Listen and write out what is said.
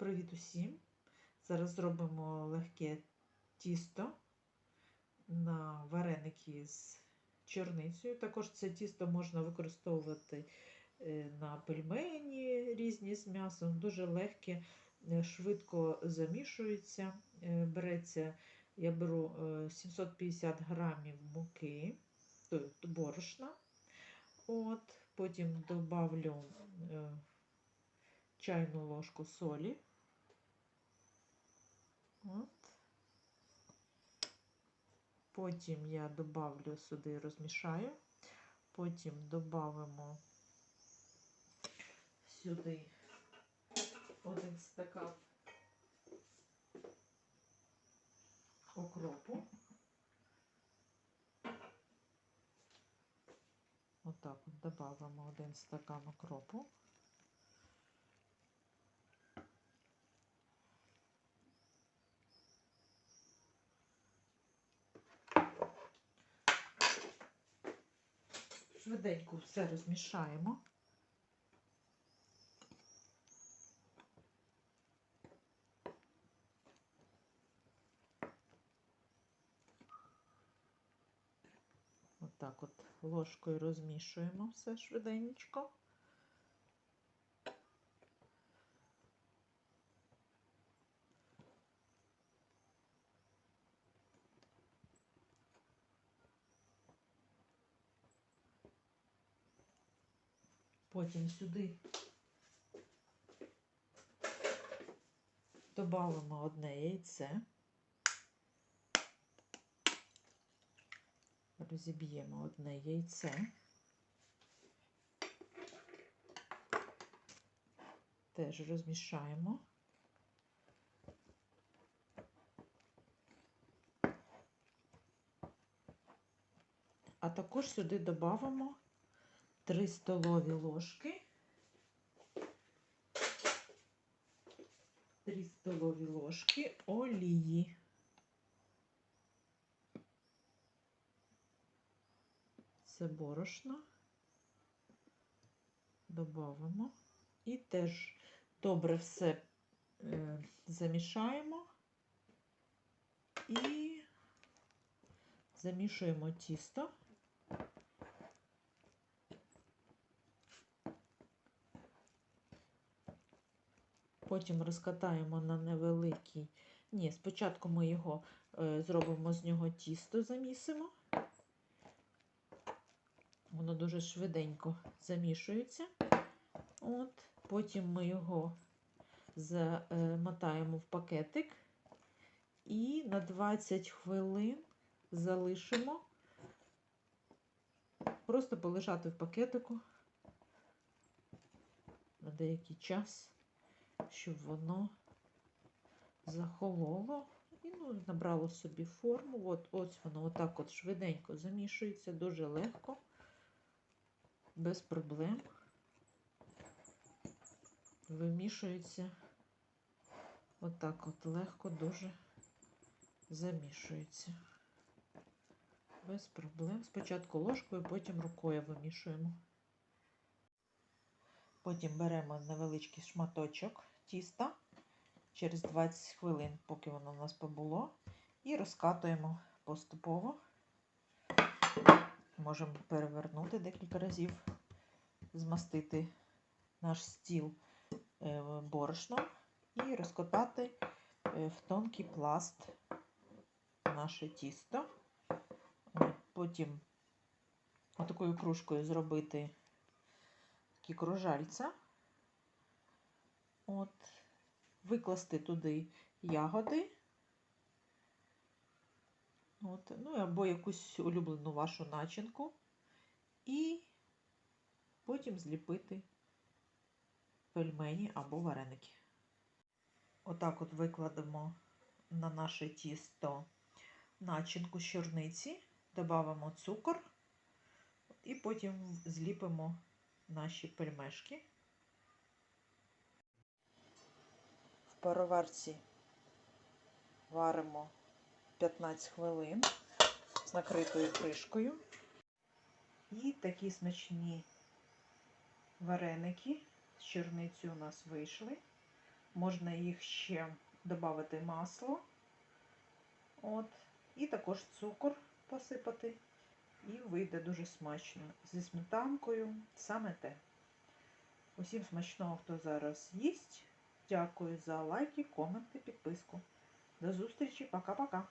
Привіт усім! Зараз зробимо легке тісто на вареники з чорницею. Також це тісто можна використовувати е, на пельмені різні з м'ясом. Дуже легке, е, швидко замішується. Е, Береться, я беру е, 750 грамів муки, тобто борошна. От, потім добавлю е, чайну ложку солі. От. Потім я добавлю сюди, розмішаю. Потім додамо сюди один стакан окропу. Отак от додамо один стакан окропу. Швиденько все розмішаємо. Отак от ложкою розмішуємо все швиденько. Потім сюди додамо одне яйце. Розіб'ємо одне яйце. Теж розмішаємо. А також сюди додамо 3 столові ложки. 3 столові ложки олії. Це борошно. Добавимо і теж добре все е, замішаємо і замішуємо тісто. Потім розкатаємо на невеликий. Ні, спочатку ми його е, зробимо з нього тісто, замісимо. Воно дуже швиденько замішується. От. Потім ми його замотаємо в пакетик і на 20 хвилин залишимо. Просто полежати в пакетику на деякий час, щоб воно захололо і ну, набрало собі форму. От, ось воно отак от швиденько замішується, дуже легко без проблем. Вимішується отак от легко дуже замішується. Без проблем. Спочатку ложкою, потім рукою вимішуємо. Потім беремо невеличкий шматочок тіста через 20 хвилин, поки воно у нас побуло, і розкатуємо поступово. Можемо перевернути декілька разів, змастити наш стіл борошном і розкатати в тонкий пласт наше тісто. Потім отакою кружкою зробити такі кружальця. От, викласти туди ягоди. От, ну або якусь улюблену вашу начинку, і потім зліпити пельмені або вареники. Отак от викладемо на наше тісто начинку з чорниці, додамо цукор і потім зліпимо наші пельмешки. Пароварці варимо 15 хвилин з накритою кришкою. І такі смачні вареники з чорницею у нас вийшли. Можна їх ще додати масло. От. І також цукор посипати. І вийде дуже смачно. Зі сметанкою саме те. Усім смачного, хто зараз їсть. Дякую за лайки, коменти, підписку. До зустрічі, пока-пока.